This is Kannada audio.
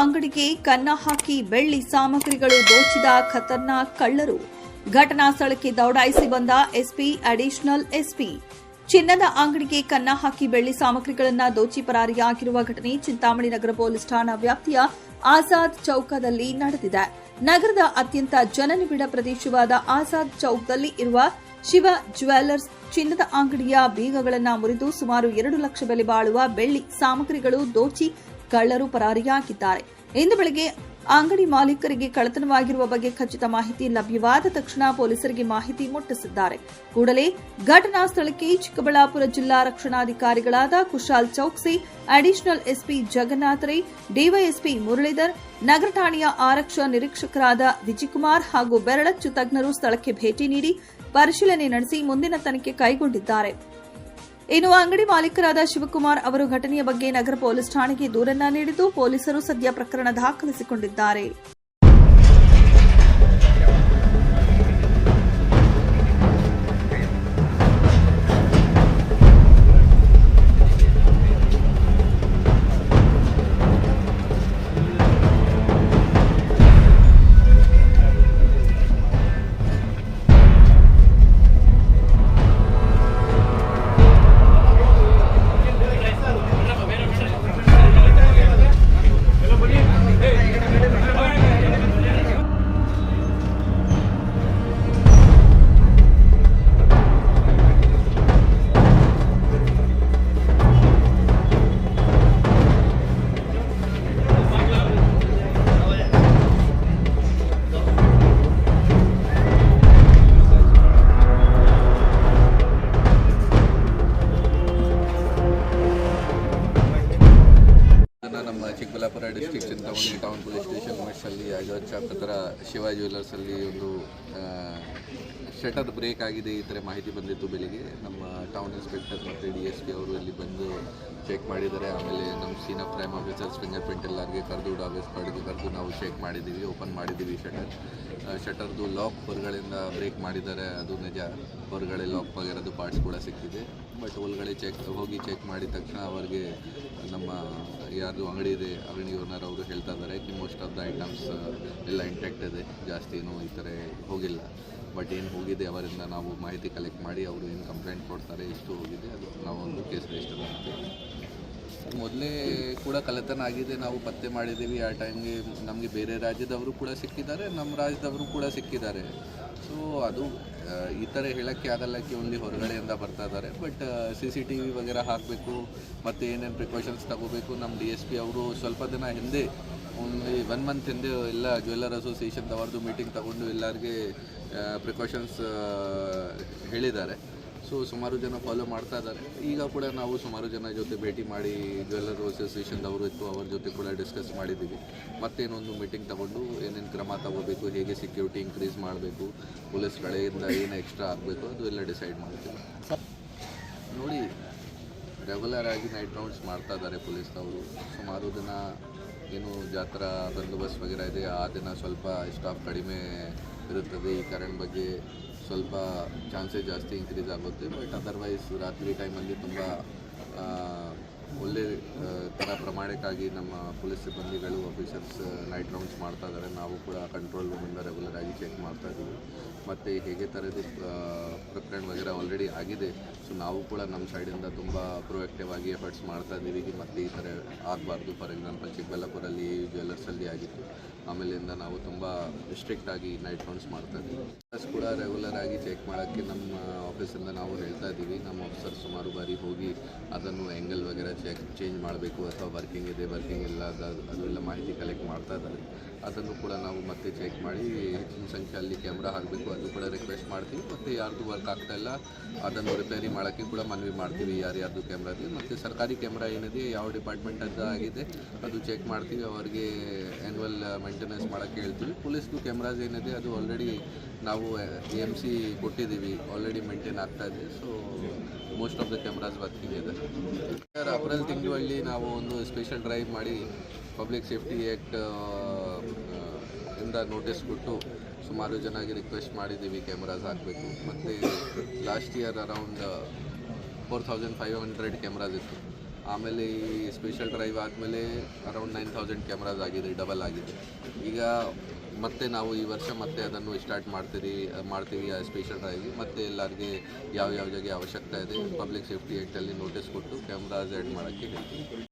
ಅಂಗಡಿಗೆ ಕನ್ನ ಹಾಕಿ ಬೆಳ್ಳಿ ಸಾಮಗ್ರಿಗಳು ದೋಚಿದ ಖತರ್ನಾಕ್ ಕಳ್ಳರು. ಘಟನಾ ಸ್ಥಳಕ್ಕೆ ದೌಡಾಯಿಸಿ ಬಂದ ಎಸ್ಪಿ, ಅಡಿಷನಲ್ ಎಸ್ಪಿ. ಚಿನ್ನದ ಅಂಗಡಿಗೆ ಕನ್ನ ಹಾಕಿ ಬೆಳ್ಳಿ ಸಾಮಗ್ರಿಗಳನ್ನು ದೋಚಿ ಪರಾರಿಯಾಗಿರುವ ಘಟನೆ ಚಿಂತಾಮಣಿ ನಗರ ಪೊಲೀಸ್ ಠಾಣಾ ವ್ಯಾಪ್ತಿಯ ಆಜಾದ್ ಚೌಕದಲ್ಲಿ ನಡೆದಿದೆ. ನಗರದ ಅತ್ಯಂತ ಜನನಿಬಿಡ ಪ್ರದೇಶವಾದ ಆಜಾದ್ ಚೌಕ್ದಲ್ಲಿ ಇರುವ ಶಿವ ಜ್ಯುವೆಲ್ಲರ್ಸ್ ಚಿನ್ನದ ಅಂಗಡಿಯ ಬೀಗಗಳನ್ನು ಮುರಿದು ಸುಮಾರು ಎರಡು ಲಕ್ಷ ಬೆಲೆ ಬಾಳುವ ಬೆಳ್ಳಿ ಸಾಮಗ್ರಿಗಳು ದೋಚಿ ಕಳ್ಳರು ಪರಾರಿಯಾಗಿದ್ದಾರೆ. ಇಂದು ಬೆಳಗ್ಗೆ ಅಂಗಡಿ ಮಾಲೀಕರಿಗೆ ಕಳತನವಾಗಿರುವ ಬಗ್ಗೆ ಖಚಿತ ಮಾಹಿತಿ ಲಭ್ಯವಾದ ತಕ್ಷಣ ಪೊಲೀಸರಿಗೆ ಮಾಹಿತಿ ಮುಟ್ಟಿಸಿದ್ದಾರೆ. ಕೂಡಲೇ ಘಟನಾ ಸ್ಥಳಕ್ಕೆ ಚಿಕ್ಕಬಳ್ಳಾಪುರ ಜಿಲ್ಲಾ ರಕ್ಷಣಾಧಿಕಾರಿಗಳಾದ Kushal Chouksey, additional SP Jagannath Rai DYSP Muralidhar, ನಗರ ಠಾಣೆಯ ಆರಕ್ಷಾ ನಿರೀಕ್ಷಕರಾದ ವಿಜಯಕುಮಾರ್ ಹಾಗೂ ಬೆರಳಚ್ಚು ತಜ್ಞರು ಸ್ಥಳಕ್ಕೆ ಭೇಟಿ ನೀಡಿ ಪರಿಶೀಲನೆ ನಡೆಸಿ ಮುಂದಿನ ತನಿಖೆ ಕೈಗೊಂಡಿದ್ದಾರೆ. ಇನ್ನು ಅಂಗಡಿ ಮಾಲೀಕರಾದ ಶಿವಕುಮಾರ್ ಅವರು ಘಟನೆಯ ಬಗ್ಗೆ ನಗರ ಪೊಲೀಸ್ ಠಾಣೆಗೆ ದೂರನ್ನ ನೀಡಿದ್ದು ಪೊಲೀಸರು ಸದ್ಯ ಪ್ರಕರಣ ದಾಖಲಿಸಿಕೊಂಡಿದ್ದಾರೆ. ಐವತ್ತು ಚಾಪ್ ಹತ್ರ ಶಿವ ಜ್ಯುವೆಲ್ಲರ್ಸಲ್ಲಿ ಒಂದು ಶಟರ್ ಬ್ರೇಕ್ ಆಗಿದೆ ಈ ಥರ ಮಾಹಿತಿ ಬಂದಿತ್ತು ಬೆಳಿಗ್ಗೆ. ನಮ್ಮ ಟೌನ್ ಇನ್ಸ್ಪೆಕ್ಟರ್ ಮತ್ತು ಡಿ ಎಸ್ ಪಿ ಅವರು ಇಲ್ಲಿ ಬಂದು ಚೆಕ್ ಮಾಡಿದ್ದಾರೆ. ಆಮೇಲೆ ನಮ್ಮ scene crime officers finger print ಎಲ್ಲರಿಗೆ ಕರೆದು ಆಫೀಸ್ ಕರೆದು ಕರೆದು ನಾವು ಚೆಕ್ ಮಾಡಿದ್ದೀವಿ ಓಪನ್ ಮಾಡಿದ್ದೀವಿ ಶಟರ್ ಶಟರ್ದು ಲಾಕ್ ಹೊರಗಡೆಯಿಂದ ಬ್ರೇಕ್ ಮಾಡಿದ್ದಾರೆ. ಅದು ನಿಜ. ಹೊರಗಡೆ ಲಾಕ್ ಆಗಿರೋದು ಪಾರ್ಟ್ಸ್ ಕೂಡ ಸಿಕ್ಕಿದೆ. ಬಟ್ ಒಳಗಡೆ ಚೆಕ್ ಹೋಗಿ ಚೆಕ್ ಮಾಡಿದ ತಕ್ಷಣ ಅವರಿಗೆ ನಮ್ಮ ಯಾರ್ದು ಅಂಗಡಿ ಇದೆ, ಅಂಗಡಿ ಓನರ್ ಅವರು ಹೇಳ್ತಾ ಇದ್ದಾರೆ ಕಿ ಮೋಸ್ಟ್ ಆಫ್ ದ ಐಟಮ್ಸ್ ಎಲ್ಲ ಇಂಟ್ಯಾಕ್ಟ್ ಇದೆ. ಜಾಸ್ತಿ ಏನು ಈ ಥರ ಹೋಗಿಲ್ಲ. ಬಟ್ ಏನು ಹೋಗಿದೆ ಅವರಿಂದ ನಾವು ಮಾಹಿತಿ ಕಲೆಕ್ಟ್ ಮಾಡಿ, ಅವರು ಏನು ಕಂಪ್ಲೇಂಟ್ ಕೊಡ್ತಾರೆ ಎಷ್ಟು ಹೋಗಿದೆ. ಅದು ನಾವು ಒಂದು ಕೇಸ್ ರಿಜಿಸ್ಟರ್ ಮಾಡ್ತೀವಿ ಮೊದಲೇ ಕೂಡ ಕಳ್ಳತನ ಆಗಿದೆ ನಾವು ಪತ್ತೆ ಮಾಡಿದ್ದೀವಿ, ಆ ಟೈಮ್ಗೆ ನಮಗೆ ಬೇರೆ ರಾಜ್ಯದವರು ಕೂಡ ಸಿಕ್ಕಿದ್ದಾರೆ, ನಮ್ಮ ರಾಜ್ಯದವರು ಕೂಡ ಸಿಕ್ಕಿದ್ದಾರೆ. ಸೊ ಅದು ಈ ಥರ ಹೇಳೋಕ್ಕೆ ಆಗಲ್ಲ ಓನ್ಲಿ ಹೊರಗಡೆಯಿಂದ ಬರ್ತಾ ಇದ್ದಾರೆ. But C C T V ವಗೇರ ಹಾಕಬೇಕು, ಮತ್ತು ಏನೇನು ಪ್ರಿಕಾಷನ್ಸ್ ತಗೋಬೇಕು, ನಮ್ಮ ಡಿ ಎಸ್ ಪಿ ಅವರು ಸ್ವಲ್ಪ ದಿನ ಹಿಂದೆ ಓನ್ಲಿ ಒನ್ ಮಂತ್ ಹಿಂದೆ ಎಲ್ಲ ಜ್ಯುವೆಲ್ಲರ್ ಅಸೋಸಿಯೇಷನ್ದವ್ರದ್ದು ಮೀಟಿಂಗ್ ತಗೊಂಡು ಎಲ್ಲರಿಗೆ ಪ್ರಿಕಾಷನ್ಸ್ ಹೇಳಿದ್ದಾರೆ. ಸೊ ಸುಮಾರು ಜನ ಫಾಲೋ ಮಾಡ್ತಾ ಇದ್ದಾರೆ. ಈಗ ಕೂಡ ನಾವು ಸುಮಾರು ಜನ ಜೊತೆ ಭೇಟಿ ಮಾಡಿ ಜ್ಯುವೆಲ್ಲರ್ ಅಸೋಸಿಯೇಷನ್ದವರು ಇತ್ತು, ಅವ್ರ ಜೊತೆ ಕೂಡ ಡಿಸ್ಕಸ್ ಮಾಡಿದ್ದೀವಿ. ಮತ್ತೇನೊಂದು ಮೀಟಿಂಗ್ ತಗೊಂಡು ಏನೇನು ಕ್ರಮ ತಗೋಬೇಕು, ಹೇಗೆ ಸೆಕ್ಯೂರಿಟಿ ಇನ್ಕ್ರೀಸ್ ಮಾಡಬೇಕು ಪೊಲೀಸ್ ಕಡೆಯಿಂದ ಏನು ಎಕ್ಸ್ಟ್ರಾ ಆಗಬೇಕು ಅದು ಎಲ್ಲ ಡಿಸೈಡ್ ಮಾಡ್ತೀವಿ. ನೋಡಿ ರೆಗ್ಯುಲರ್ ಆಗಿ ನೈಟ್ ರೌಂಡ್ಸ್ ಮಾಡ್ತಾ ಇದ್ದಾರೆ ಪೊಲೀಸ್ನವರು ಸುಮಾರು ದಿನ ಏನು ಜಾತ್ರಾ ಬಂದೋಬಸ್ತ್ ವಗೇರ ಇದೆ, ಆ ದಿನ ಸ್ವಲ್ಪ ಸ್ಟಾಫ್ ಕಡಿಮೆ ಇರುತ್ತದೆ. ಈ ಕರೆಂಟ್ ಬಗ್ಗೆ ಸ್ವಲ್ಪ ಚಾನ್ಸಸ್ ಜಾಸ್ತಿ ಇನ್ಕ್ರೀಸ್ ಆಗುತ್ತೆ, ಬಟ್ ಅದರ್ವೈಸ್ ರಾತ್ರಿ ಟೈಮಲ್ಲಿ ತುಂಬ ಒಳ್ಳೆ ಥರ ಪ್ರಮಾಣಕ್ಕಾಗಿ ನಮ್ಮ ಪೊಲೀಸ್ ಸಿಬ್ಬಂದಿಗಳು ಆಫೀಸರ್ಸ್ ನೈಟ್ ರೌಂಡ್ಸ್ ಮಾಡ್ತಾ ಇದ್ದಾರೆ ನಾವು ಕೂಡ ಕಂಟ್ರೋಲ್ ರೂಮಿಂದ ರೆಗ್ಯುಲರ್ ಆಗಿ ಚೆಕ್ ಮಾಡ್ತಾ ಇದ್ದೀವಿ. ಮತ್ತು ಹೇಗೆ ಥರದ್ದು ಪ್ರಕರಣ ವಗೇರ ಆಲ್ರೆಡಿ ಆಗಿದೆ. ಸೊ ನಾವು ಕೂಡ ನಮ್ಮ ಸೈಡಿಂದ ತುಂಬ ಪ್ರೊಯಾಕ್ಟಿವ್ ಆಗಿ ಎಫರ್ಟ್ಸ್ ಮಾಡ್ತಾ ಇದ್ದೀವಿ. ಮತ್ತು ಈ ಥರ ಆಗಬಾರ್ದು. ಫಾರ್ ಎಕ್ಸಾಂಪಲ್ ಚಿಕ್ಕಬಳ್ಳಾಪುರಲ್ಲಿ ಜ್ಯುವೆಲ್ಲರ್ಸಲ್ಲಿ ಆಗಿತ್ತು. ಆಮೇಲಿಂದ ನಾವು ತುಂಬ ಡಿಸ್ಟ್ರಿಕ್ಟ್ ಆಗಿ ನೈಟ್ ರೌಂಡ್ಸ್ ಮಾಡ್ತಾ ಇದ್ದೀವಿ. ಪ್ಲಸ್ ಕೂಡ ರೆಗ್ಯುಲರ್ ಆಗಿ ಚೆಕ್ ಮಾಡೋಕ್ಕೆ ನಮ್ಮ ಆಫೀಸಿಂದ ನಾವು ಹೇಳ್ತಾ ಇದ್ದೀವಿ. ನಮ್ಮ ಆಫೀಸರ್ ಸುಮಾರು ಬಾರಿ ಹೋಗಿ ಅದನ್ನು ಎಂಗಲ್ ವಗೈರೆ ಚೆಕ್ ಚೇಂಜ್ ಮಾಡಬೇಕು ಅಥವಾ ವರ್ಕಿಂಗ್ ಇದೆ ವರ್ಕಿಂಗ್ ಇಲ್ಲ, ಅದು ಅದು ಎಲ್ಲ ಮಾಹಿತಿ ಕಲೆಕ್ಟ್ ಮಾಡ್ತಾ ಇದ್ದಾರೆ. ಅದನ್ನು ಕೂಡ ನಾವು ಮತ್ತೆ ಚೆಕ್ ಮಾಡಿ ಹೆಚ್ಚಿನ ಸಂಖ್ಯೆಯಲ್ಲಿ ಕ್ಯಾಮ್ರಾ ಹಾಕಬೇಕು. ಅದು ಕೂಡ ರಿಕ್ವೆಸ್ಟ್ ಮಾಡ್ತೀವಿ. ಮತ್ತು ಯಾರ್ದು ವರ್ಕ್ ಆಗ್ತಾ ಇಲ್ಲ, ಅದನ್ನು ರಿಪೇರಿ ಮಾಡೋಕ್ಕೆ ಕೂಡ ಮನವಿ ಮಾಡ್ತೀವಿ. ಯಾರ್ಯಾರ್ದು ಕ್ಯಾಮ್ರಾ ಇದೆ, ಮತ್ತು ಸರ್ಕಾರಿ ಕ್ಯಾಮ್ರಾ ಏನಿದೆ, ಯಾವ ಡಿಪಾರ್ಟ್ಮೆಂಟ್ ಅಂತ ಆಗಿದೆ, ಅದು ಚೆಕ್ ಮಾಡ್ತೀವಿ. ಅವರಿಗೆ ಆ್ಯನ್ಯುವಲ್ ಮೇಂಟೆನೆನ್ಸ್ ಮಾಡೋಕ್ಕೆ ಹೇಳ್ತೀವಿ. ಪೊಲೀಸ್ಗೂ ಕ್ಯಾಮ್ರಾಸ್ ಏನಿದೆ, ಅದು ಆಲ್ರೆಡಿ ನಾವು ಎ ಎಂ ಸಿ ಕೊಟ್ಟಿದ್ದೀವಿ. ಆಲ್ರೆಡಿ ಮೇಂಟೈನ್ ಆಗ್ತಾ ಇದೆ. So most of the cameras working ಇದೆ. ಸರ್ ಅಪ್ರಿಲ್ ತಿಂಗಳಲ್ಲಿ ನಾವು ಒಂದು ಸ್ಪೆಷಲ್ ಡ್ರೈವ್ ಮಾಡಿ ಪಬ್ಲಿಕ್ ಸೇಫ್ಟಿ ಆ್ಯಕ್ಟ್ ಇಂದ ನೋಟಿಸ್ ಕೊಟ್ಟು ಸುಮಾರು ಜನಗೆ ರಿಕ್ವೆಸ್ಟ್ ಮಾಡಿದ್ದೀವಿ ಕ್ಯಾಮ್ರಾಸ್ ಹಾಕಬೇಕು. ಮತ್ತು last year around four thousand five hundred cameras ಇತ್ತು. ಆಮೇಲೆ ಈ ಸ್ಪೆಷಲ್ ಡ್ರೈವ್ ಆದಮೇಲೆ ಅರೌಂಡ್ ನೈನ್ ತೌಸಂಡ್ ಕ್ಯಾಮ್ರಾಸ್ ಆಗಿದೆ, ಡಬಲ್ ಆಗಿದೆ. ಈಗ ಮತ್ತೆ ನಾವು ಈ ವರ್ಷ ಮತ್ತೆ ಅದನ್ನು ಸ್ಟಾರ್ಟ್ ಮಾಡ್ತೀರಿ, ಮಾಡ್ತೀವಿ ಆ ಸ್ಪೆಷಲ್ ಡ್ರೈವ್. ಮತ್ತೆ ಎಲ್ಲರಿಗೆ ಯಾವ ಯಾವ ಜಾಗ ಅವಶ್ಯಕತೆ ಇದೆ, ಪಬ್ಲಿಕ್ ಸೇಫ್ಟಿ ಆ್ಯಕ್ಟಲ್ಲಿ ನೋಟಿಸ್ ಕೊಟ್ಟು ಕ್ಯಾಮ್ರಾಸ್ ಆ್ಯಡ್ ಮಾಡೋಕ್ಕೆ ಹೇಳ್ತೀವಿ.